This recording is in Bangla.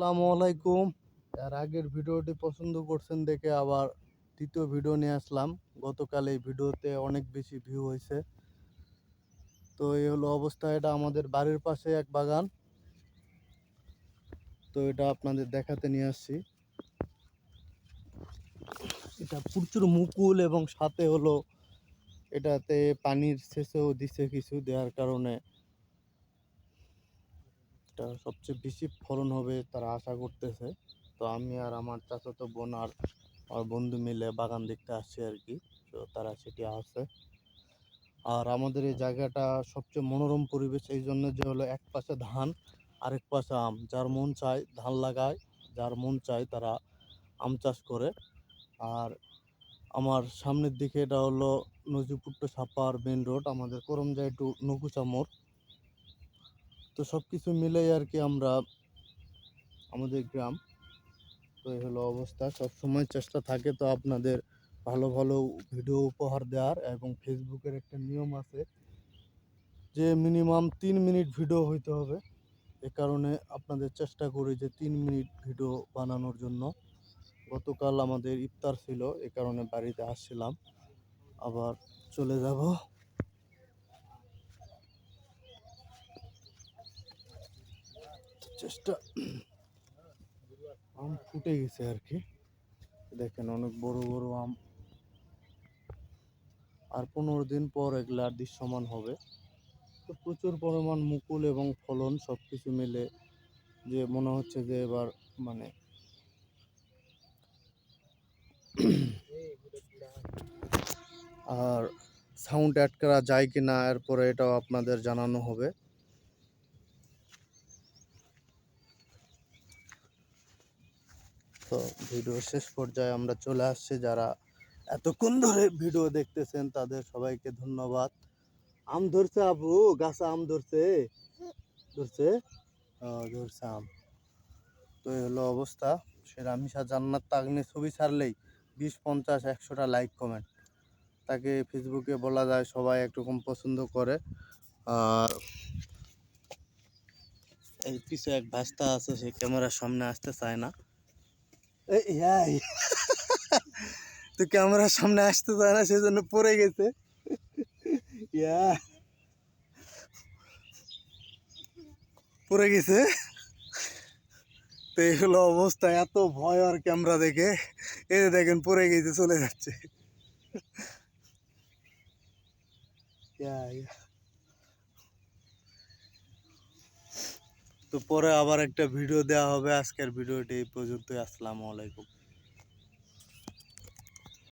আসসালামু আলাইকুম। এর আগের ভিডিওটি পছন্দ করছেন দেখে আবার দ্বিতীয় ভিডিও নিয়ে আসলাম। গতকাল এই ভিডিওতে অনেক বেশি ভিউ হয়েছে। তো এই হলো অবস্থা, এটা আমাদের বাড়ির পাশে এক বাগান। তো এটা আপনাদের দেখাতে নিয়ে আসছি। এটা প্রচুর মুকুল এবং সাথে হলো এটাতে পানির শেষেও দিছে কিছু দেওয়ার কারণে। এটা সবচেয়ে বেশি ফলন হবে তারা আশা করতেছে। তো আমি আর আমার চাচাতো বোন আর আমার বন্ধু মিলে বাগান দেখতে আসছি আর কি। তো তারা সেটি আছে। আর আমাদের এই জায়গাটা সবচেয়ে মনোরম পরিবেশ, এই জন্য যে হলো এক পাশে ধান, আরেক পাশে আম। যার মন চায় ধান লাগায়, যার মন চায় তারা আম চাষ করে। আর আমার সামনের দিকে এটা হলো নজিপুট্টো সাপার মেন রোড, আমাদের করমজাই টু নকুচা মোড়। তো সব কিছু মিলেই আর কি আমরা আমাদের গ্রাম। তো এই হলো অবস্থা। সব সময় চেষ্টা থাকে তো আপনাদের ভালো ভালো ভিডিও উপহার দেওয়ার এবং ফেসবুকের একটা নিয়ম আছে যে মিনিমাম তিন মিনিট ভিডিও হইতে হবে। এ কারণে আপনাদের চেষ্টা করি যে তিন মিনিট ভিডিও বানানোর জন্য। গতকাল আমাদের ইফতার ছিল, এ কারণে বাড়িতে আসছিলাম। আবার চলে যাব। চেষ্টা। আম ফুটে গেছে আর কি। দেখেন অনেক বড় বড় আম। আর পনেরো দিন পর এগুলা দৃশ্যমান হবে। তো প্রচুর পরিমাণ মুকুল এবং ফলন সব কিছু মিলে যে মনে হচ্ছে যে এবার মানে আর সাউন্ড অ্যাড করা যায় কি না এরপরে এটাও আপনাদের জানানো হবে। তো ভিডিও শেষ পর্যায়ে আমরা চলে আসছি। যারা এতক্ষণ ধরে ভিডিও দেখতেছেন, তাদের সবাইকে ধন্যবাদ। আম ধরছে আবু, গাছে আম ধরছে। ধরছে? ধরছে আম। তো এই হলো অবস্থা। সে রামিসা জান্নাত তাগনি ছবি ছাড়লেই বিশ, পঞ্চাশ, একশোটা লাইক কমেন্ট তাকে ফেসবুকে বলা যায়, সবাই একরকম পছন্দ করে। আর এই পিছে এক ভাস্তা আছে, সে ক্যামেরার সামনে আসতে চায় না। এই তো ক্যামেরার সামনে আসতে চায় না সেজন্য পড়ে গেছে। ইয়া। পড়ে গেছে। তো এই হলো অবস্থা এত ভয় আর ক্যামেরা দেখে। এই দেখেন পড়ে গেছে চলে যাচ্ছে। ইয়া, ইয়া। তো পরে আবার একটা ভিডিও দেওয়া হবে। আজকের ভিডিওটি এই পর্যন্তই। আসসালামু আলাইকুম।